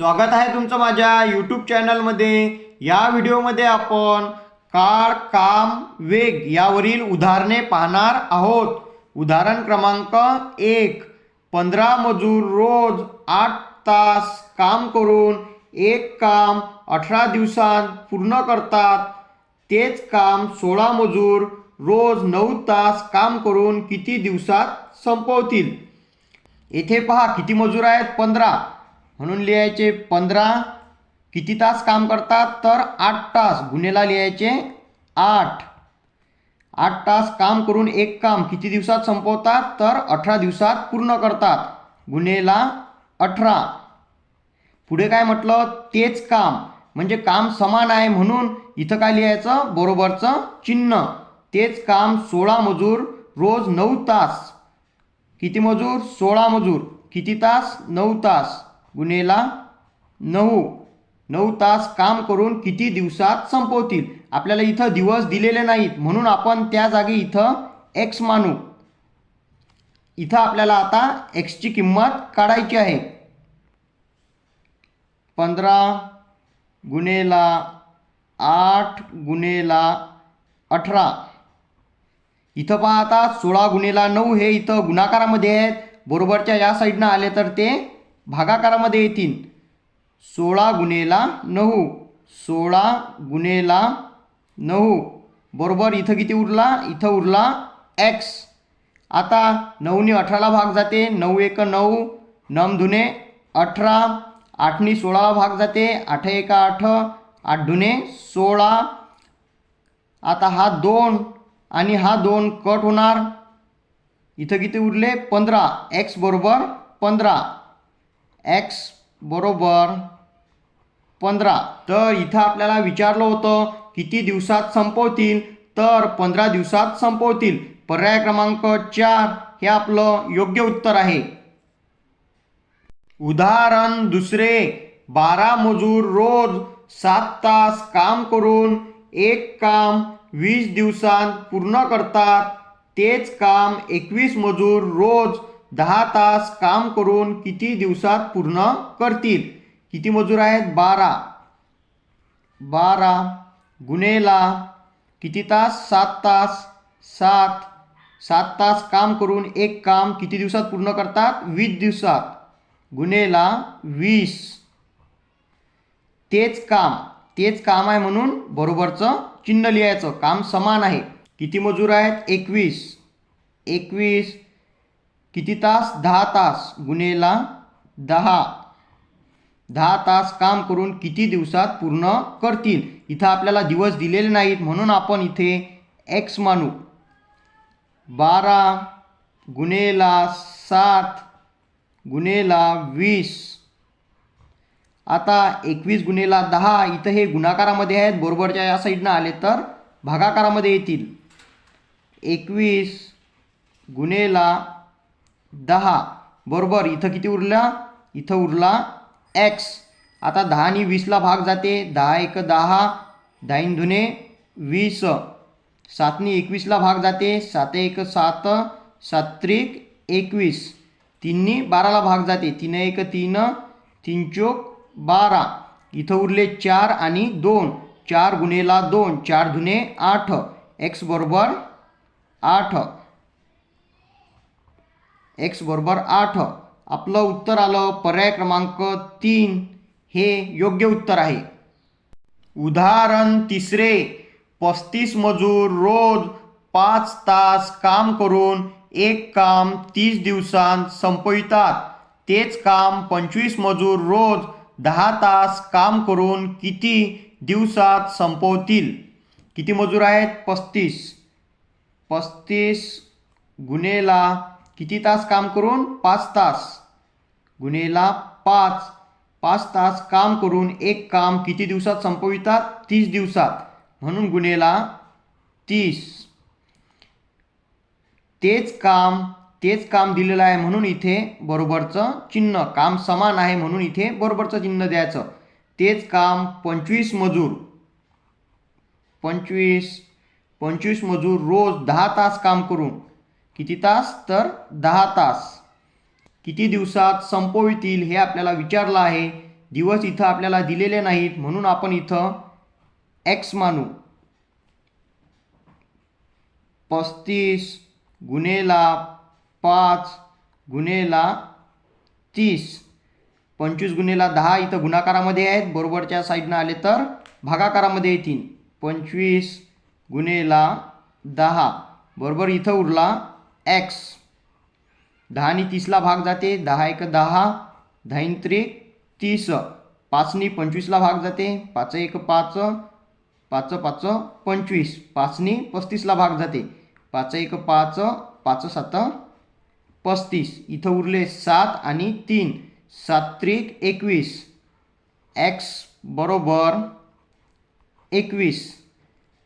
स्वागत आहे तुमचं माझ्या यूट्यूब चॅनलमध्ये या व्हिडिओमध्ये आपण काळ काम वेग यावरील उदाहरणे पाहणार आहोत. उदाहरण क्रमांक एक पंधरा मजूर रोज आठ तास काम करून एक काम अठरा दिवसांत पूर्ण करतात. तेच काम सोळा मजूर रोज नऊ तास काम करून किती दिवसात संपवतील? येथे पहा किती मजूर आहेत? पंधरा. म्हणून लिहायचे पंधरा. किती तास काम करतात? तर आठ तास. गुन्हेला लिहायचे आठ. आठ तास काम करून एक काम. किती दिवसात संपवतात? तर अठरा दिवसात पूर्ण करतात. गुन्हेला अठरा. पुढे काय म्हटलं? तेच काम. म्हणजे काम समान आहे म्हणून इथं काय लिहायचं? बरोबरचं चिन्ह. तेच काम सोळा मजूर रोज नऊ तास. किती मजूर? सोळा मजूर. किती तास? नऊ तास. गुन्हेला नऊ नऊ तास काम करून किती दिवसात संपवतील? आपल्याला इथं दिवस दिलेले नाहीत. म्हणून आपण त्या जागी इथं एक्स मानू. इथं आपल्याला आता एक्सची किंमत काढायची आहे. पंधरा गुन्हेला आठ गुन्हेला अठरा. इथं पहा आता सोळा गुन्हेला नऊ हे इथं गुणाकारामध्ये आहेत. बरोबरच्या या साईडनं आले तर ते भागाकारामध्ये येतील. सोळा गुन्हेला नऊ. सोळा गुन्हेला नऊ. बरोबर इथं किती उरला? इथं उरला एक्स आता नऊने अठराला भाग जाते. नऊ एक नऊ. नम धुने अठरा. आठनी सोळाला भाग जाते. आठ एका आठ. आठ धुने सोळा. आता हा दोन आणि हा दोन कट होणार. इथं किती उरले? पंधरा. एक्स बरोबर पंधरा. एक्स बरोबर पंधरा. तर इथं आपल्याला विचारलं होतं किती दिवसात संपवतील? तर पंधरा दिवसात संपवतील. पर्याय क्रमांक चार हे आपलं योग्य उत्तर आहे. उदाहरण दुसरे. बारा मजूर रोज सात तास काम करून एक काम वीस दिवसांत पूर्ण करतात. तेच काम एकवीस मजूर रोज दहा तास काम करून किती दिवसात पूर्ण करतील? किती मजूर आहेत? बारा. बारा. गुन्हेला किती तास? सात तास. सात. सात तास काम करून एक काम किती दिवसात पूर्ण करतात? वीस दिवसात. गुन्हेला वीस. तेच काम. तेच काम आहे म्हणून बरोबरचं चिन्ह लिहायचं. काम समान आहे. किती मजूर आहेत? एकवीस. एकवीस. किती तास? दहा तास. गुन्हेला दहा. दहा तास काम करून किती दिवसात पूर्ण करतील? इथं आपल्याला दिवस दिलेले नाहीत. म्हणून आपण इथे एक्स मानू. बारा गुन्हेला सात गुन्हेला वीस. आता एकवीस गुन्हेला दहा. इथं हे गुणाकारामध्ये आहेत. बरोबरच्या या साईडनं आले तर भागाकारामध्ये येतील. एकवीस गुन्हेला दहा. बरोबर. इथं किती उरला? इथं उरला एक्स आता दहा आणि वीसला भाग जाते. दहा एक दहा. दहाईन धुने वीस. सातनी एकवीसला भाग जाते. सात एक सात. सात्रिक एकवीस. तीननी बाराला भाग जाते. तीन एक तीन. तीन चोक बारा. इथं उरले चार आणि दोन. चार गुन्हेला दोन. चार धुने आठ. एक्स बरोबर आठ. एक्स बरोबर आठ. आपलं उत्तर आलं पर्याय क्रमांक तीन. हे योग्य उत्तर आहे. उदाहरण तिसरे. पस्तीस मजूर रोज पाच तास काम करून एक काम तीस दिवसांत संपवितात. तेच काम पंचवीस मजूर रोज दहा तास काम करून किती दिवसात संपवतील? किती मजूर आहेत? पस्तीस. पस्तीस गुन्हेला किती तास काम करून? पाच तास. गुन्हेला पाच. पाच तास काम करून एक काम किती दिवसात संपवितात? तीस दिवसात. म्हणून गुन्हेला तीस. तेच काम तेच काम दिलेलं आहे म्हणून इथे बरोबरचं चिन्ह. काम समान आहे म्हणून इथे बरोबरचं चिन्ह द्यायचं. तेच काम पंचवीस मजूर. पंचवीस पंचवीस मजूर रोज दहा तास काम करून. किती तास? तर दहा तास. किती दिवसात संपवितील हे आपल्याला विचारलं आहे. दिवस इथं आपल्याला दिलेले नाहीत म्हणून आपण इथं एक्स मानू. पस्तीस गुन्हेला पाच गुन्हेला तीस. पंचवीस गुन्हेला दहा इथं गुणाकारामध्ये आहेत. बरोबरच्या साईडनं आले तर भागाकारामध्ये येतील. पंचवीस गुन्हेला दहा. बरोबर इथं उरला एक्स. दहा आणि तीसला भाग जाते दहा एक दहा दहा त्रिक तीस. पाचनी पंचवीसला भाग जाते पाच एक पाच पाच पाच पंचवीस. पाचनी पस्तीसला भाग जाते पाच एक पाच पाच सात पस्तीस. इथं उरले सात आणि तीन. सात त्रिक एकवीस. एक्स बरोबर एकवीस.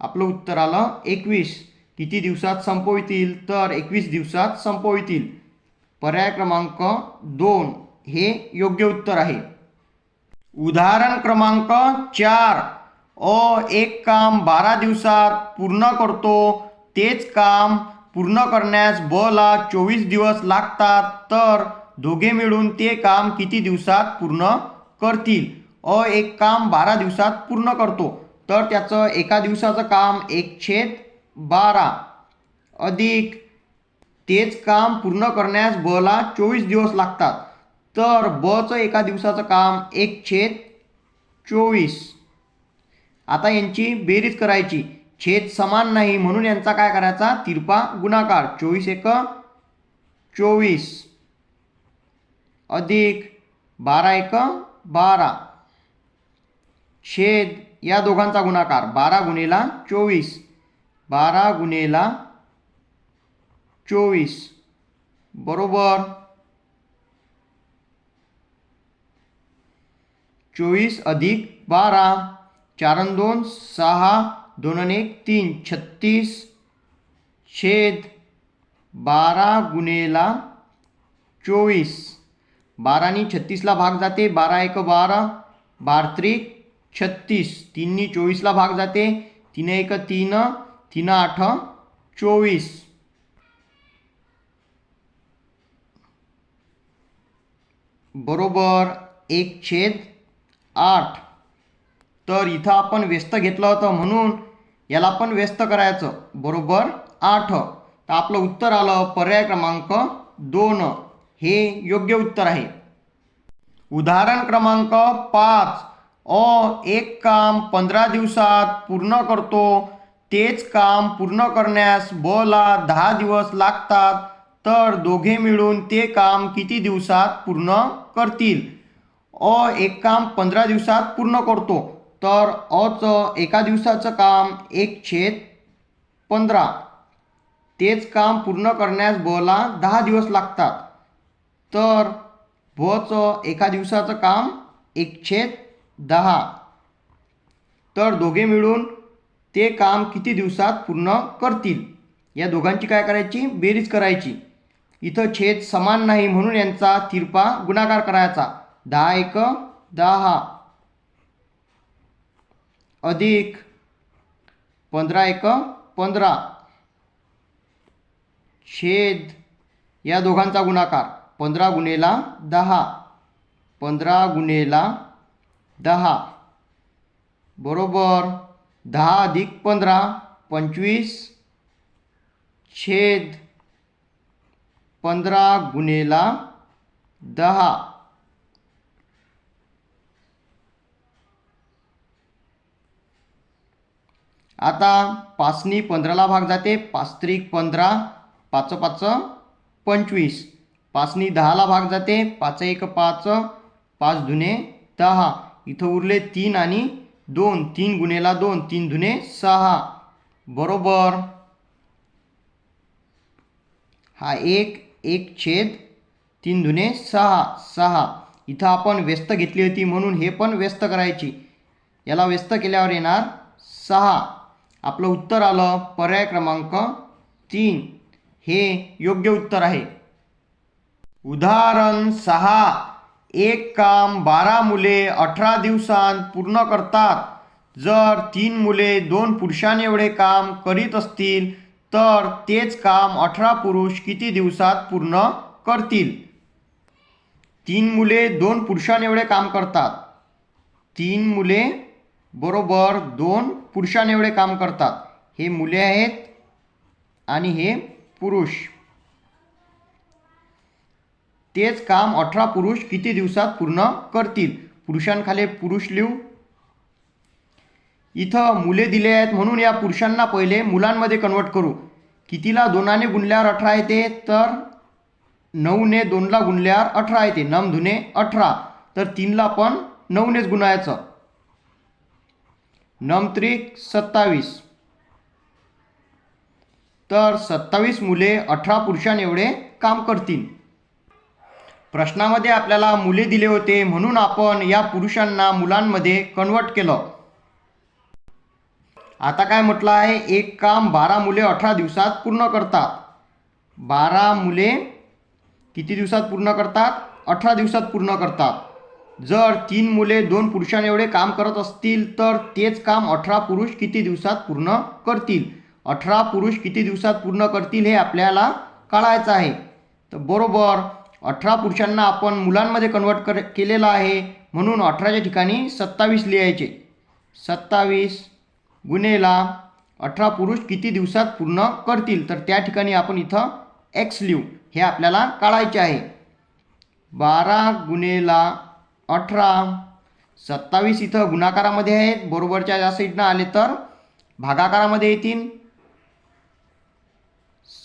आपलं उत्तर आलं एकवीस. किती दिवसात संपवितील? तर एकवीस दिवसात संपवितील. पर्याय क्रमांक दोन. हे योग्य उत्तर आहे. उदाहरण क्रमांक चार. अ एक काम बारा दिवसात पूर्ण करतो. तेच काम पूर्ण करण्यास ब ला चोवीस दिवस लागतात. तर दोघे मिळून ते काम किती दिवसात पूर्ण करतील? अ एक काम बारा दिवसात पूर्ण करतो. तर त्याचं एका दिवसाचं काम एक छेद बारा. अधिक. तेच काम पूर्ण करण्यास बला चोवीस दिवस लागतात. तर बचं एका दिवसाचं काम एक छेद चोवीस. आता यांची बेरीज करायची. छेद समान नाही म्हणून यांचा काय करायचा? तिरपा गुणाकार. चोवीस एक चोवीस. अधिक. बारा एक बारा. छेद या दोघांचा गुणाकार. बारा गुणेला चोवीस. बारा गुणेला चोवीस. बरोबर? चोवीस अधिक बारा. चार दोन सहा. दोन एक तीन. छत्तीस. छेद बारा गुणेला चोवीस. बारानी छत्तीसला भाग जाते बारा एक बारा. बारत्रिक छत्तीस. तीननी चोवीसला भाग जाते तीन एक तीन. तीन आठ चोवीस. बरोबर एक छेद आठ. तर इथं आपण व्यस्त घेतलं होतं म्हणून याला पण व्यस्त करायचं. बरोबर आठ. तर आपलं उत्तर आलं पर्याय क्रमांक दोन. हे योग्य उत्तर आहे. उदाहरण क्रमांक पाच. अ एक काम पंधरा दिवसात पूर्ण करतो. तेच काम पूर्ण करण्यास ब ला दहा दिवस लागतात तर दोघे मिळून ते काम किती दिवसात पूर्ण करतील? अ एक काम पंधरा दिवसात पूर्ण करतो तर अचं एका दिवसाचं काम एक छेद पंधरा. तेच काम पूर्ण करण्यास बला दहा दिवस लागतात तर बचं एका दिवसाचं काम एक छेद दहा. तर दोघे मिळून ते काम किती दिवसात पूर्ण करतील? या दोघांची काय करायची? बेरीज करायची. इथं छेद समान नाही म्हणून यांचा तिरपा गुणाकार करायचा. दहा एक दहा. अधिक पंधरा एक पंधरा. छेद या दोघांचा गुणाकार. पंधरा गुणेला दहा. पंधरा गुणेला दहा. बरोबर? दहा अधिक पंधरा पंचवीस छेद पंधरा गुणेला दहा. आता पाचनी पंधराला भाग जाते पाच त्रिक पंधरा पाच पाच पंचवीस. पाचनी दहाला भाग जाते पाच एक पाच पाच जुने दहा. इथं उरले तीन आणि दोन तीन गुणेला दोन तीन धुने सहा. बरोबर? हा एक एक छेद तीन धुने सहा सहा. इथं आपण व्यस्त घेतली होती म्हणून हे पण व्यस्त करायची. याला व्यस्त केल्यावर येणार सहा. आपलं उत्तर आलं पर्याय क्रमांक तीन. हे योग्य उत्तर आहे. उदाहरण सहा. एक काम बारा मुले अठरा दिवसांत पूर्ण करतात. जर तीन मुले दोन पुरुषांएवढे काम करीत असतील तर तेच काम अठरा पुरुष किती दिवसात पूर्ण करतील? तीन मुले दोन पुरुषांएवढे काम करतात. तीन मुले बरोबर दोन पुरुषांएवढे एवढे काम करतात. हे मुले आहेत आणि हे पुरुष. तेच काम अठरा पुरुष किती दिवसात पूर्ण करतील? पुरुषांखाली पुरुष लिहू. इथं मुले दिले आहेत म्हणून या पुरुषांना पहिले मुलांमध्ये कन्वर्ट करू. कितीला दोनाने गुणल्यावर अठरा येते? तर नऊने दोनला गुणल्यावर अठरा येते. नम धुने अठरा. तर तीनला पण नऊनेच गुणायचं. नम त्रिक सत्तावीस. तर सत्तावीस मुले अठरा पुरुषांएवढे काम करतील. प्रश्नामध्ये आपल्याला मुले दिले होते म्हणून आपण या पुरुषांना मुलांमध्ये कन्वर्ट केलं. आता काय म्हटलं आहे? एक काम बारा मुले अठरा दिवसात पूर्ण करतात. बारा मुले किती दिवसात पूर्ण करतात? अठरा दिवसात पूर्ण करतात. जर तीन मुले दोन पुरुषांएवढे काम करत असतील तर तेच काम अठरा पुरुष किती दिवसात पूर्ण करतील? अठरा पुरुष किती दिवसात पूर्ण करतील हे आपल्याला कळायचं आहे. तर बरोबर अठरा पुरुषांना आपण मुलांमध्ये कन्वर्ट कर केलेलं आहे. म्हणून अठराच्या ठिकाणी सत्तावीस लिहायचे. सत्तावीस गुन्हेला अठरा पुरुष किती दिवसात पूर्ण करतील? तर त्या ठिकाणी आपण इथं एक्स लिहू. हे आपल्याला काढायचे आहे. बारा गुन्हेला अठरा. सत्तावीस इथं गुणाकारामध्ये आहेत. बरोबरच्या या साईडनं आले तर भागाकारामध्ये येतील.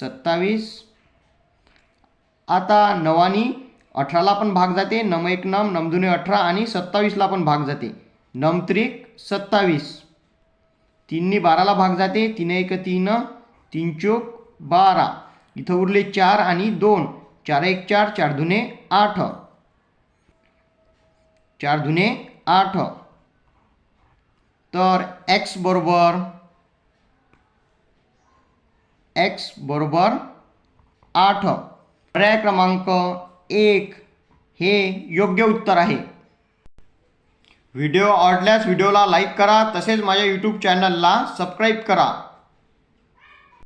सत्तावीस आता नवानी अठराला पण भाग जाते नम एक नम नमदुने अठरा आणि सत्तावीसला पण भाग जाते. नमत्रिक सत्तावीस. तीननी बाराला भाग जाते तीन एक तीन तीन चोक बारा. इथं उरले चार आणि दोन. चार एक चार चार धुने आठ. चार धुने आठ. तर एक्स बरोबर एक्स बरोबर आठ. पर्याय क्रमांक एक हे योग्य उत्तर आहे. व्हिडिओ आवडल्यास व्हिडिओला लाईक करा तसेच माझ्या यूट्यूब चॅनलला सबस्क्राईब करा.